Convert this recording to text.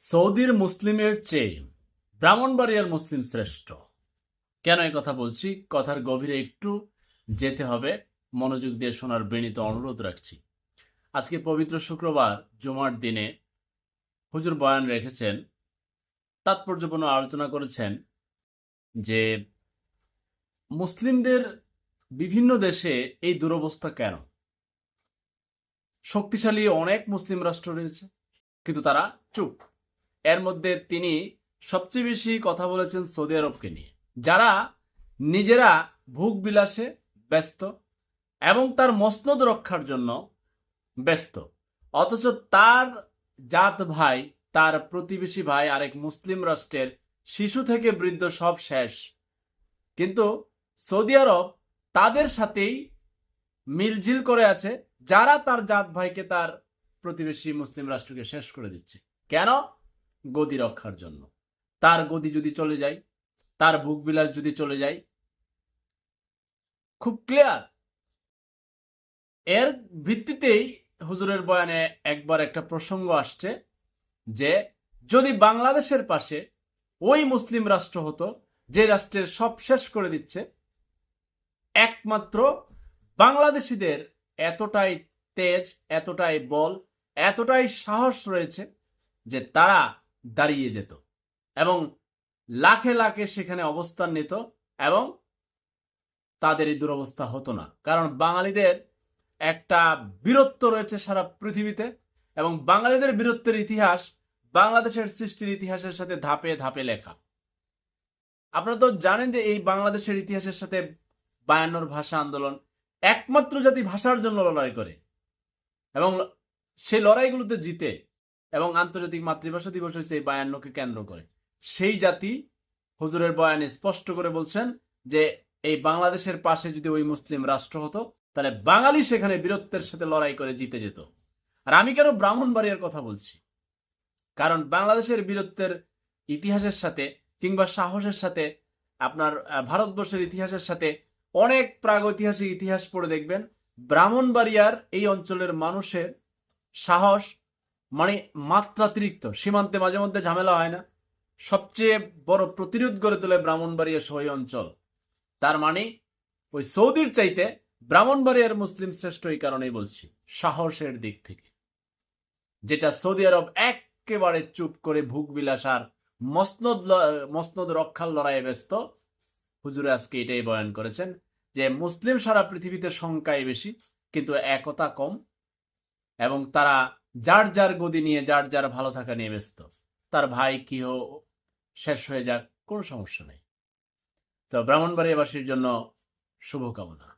সৌদির মুসলিমের চেয়ে ব্রাহ্মণবাড়িয়ার মুসলিম শ্রেষ্ঠ। কেন এই কথা বলছি? কথার গভীরে একটু যেতে হবে। মনোযোগ দিয়ে শোনার বিনীত অনুরোধ রাখছি। আজকে পবিত্র শুক্রবার, জুমার দিনে হুজুর বয়ান রেখেছেন, তাৎপর্যপূর্ণ আলোচনা করেছেন যে মুসলিমদের বিভিন্ন দেশে এই দুরবস্থা কেন? শক্তিশালী অনেক মুসলিম রাষ্ট্র রয়েছে, কিন্তু তারা চুপ। এর মধ্যে তিনি সবচেয়ে বেশি কথা বলেছেন সৌদি আরবকে নিয়ে। যারা নিজেরা ভোগ বিলাসে ব্যস্ত এবং তার মসনদ রক্ষার জন্য ব্যস্ত। অথচ তার জাত ভাই, তার প্রতিবেশী ভাই আরেক মুসলিম রাষ্ট্রের শিশু থেকে বৃদ্ধ সব শেষ। কিন্তু সৌদি আরব তাদের সাথেই মিলঝিল করে আছে, যারা তার জাত ভাইকে তার প্রতিবেশী মুসলিম রাষ্ট্রকে শেষ করে দিচ্ছে। কেন? গদি রক্ষার জন্য। তার গদি যদি চলে যায়, তার বুক বিলাস যদি চলে যায়, খুব ক্লিয়ার এর ভিত্তিতেই হুজুরের বয়ানে একবার একটা প্রসঙ্গ আসছে যে, যদি বাংলাদেশের পাশে ওই মুসলিম রাষ্ট্র হতো, যে রাষ্ট্রের সব শেষ করে দিচ্ছে, একমাত্র বাংলাদেশিদের এতটাই তেজ, এতটাই বল, এতটাই সাহস রয়েছে যে তারা দাঁড়িয়ে যেত এবং লাখে লাখে সেখানে অবস্থান নিত এবং তাদের এই দুরবস্থা হতো না। কারণ বাঙালিদের একটা বীরত্ব রয়েছে সারা পৃথিবীতে এবং বাঙালিদের বীরত্বের ইতিহাস বাংলাদেশের সৃষ্টির ইতিহাসের সাথে ধাপে ধাপে লেখা। আপনারা তো জানেন যে এই বাংলাদেশের ইতিহাসের সাথে বায়ান্নর ভাষা আন্দোলন একমাত্র জাতি ভাষার জন্য লড়াই করে এবং সেই লড়াইগুলোতে জিতে। এবং আন্তর্জাতিক মাতৃভাষা দিবস হয়েছে এই বায়ান্নকে কেন্দ্র করে। সেই জাতি হুজুরের বয়ানে স্পষ্ট করে বলছেন যে, এই বাংলাদেশের পাশে যদি ওই মুসলিম রাষ্ট্র হতো, তাহলে বাঙালি সেখানে বীরত্বের সাথে লড়াই করে জিতে যেত। আর আমি কেন ব্রাহ্মণবাড়িয়ার কথা বলছি? কারণ বাংলাদেশের বীরত্বের ইতিহাসের সাথে কিংবা সাহসের সাথে, আপনার ভারতবর্ষের ইতিহাসের সাথে অনেক প্রাগৈতিহাসিক ইতিহাস পড়ে দেখবেন, ব্রাহ্মণবাড়িয়ার এই অঞ্চলের মানুষের সাহস মানে মাত্রাতিরিক্ত। সীমান্তে মাঝে মধ্যে ঝামেলা হয় না। সবচেয়ে বড় প্রতিরোধ গড়ে তোলে ব্রাহ্মণবাড়িয়া সহ অঞ্চল। তার মানে ওই সৌদির চাইতে ব্রাহ্মণবাড়িয়ার মুসলিম শ্রেষ্ঠ এই কারণেই বলছি, সাহসের দিক থেকে। যেটা সৌদি আরব একেবারে চুপ করে ভুগ বিলাস আর মসনদ মসনদ রক্ষার লড়াইয়ে ব্যস্ত। হুজুরে আজকে এটাই বয়ান করেছেন যে, মুসলিম সারা পৃথিবীতে সংখ্যায় বেশি, কিন্তু একতা কম এবং তারা যার যার গদি নিয়ে, যার যার ভালো থাকা নিয়ে ব্যস্ত, তার ভাই কি হো শেষ হয়ে যাক, কোনো সমস্যা নেই। তো ব্রাহ্মণবাড়িয়াবাসীর জন্য শুভকামনা।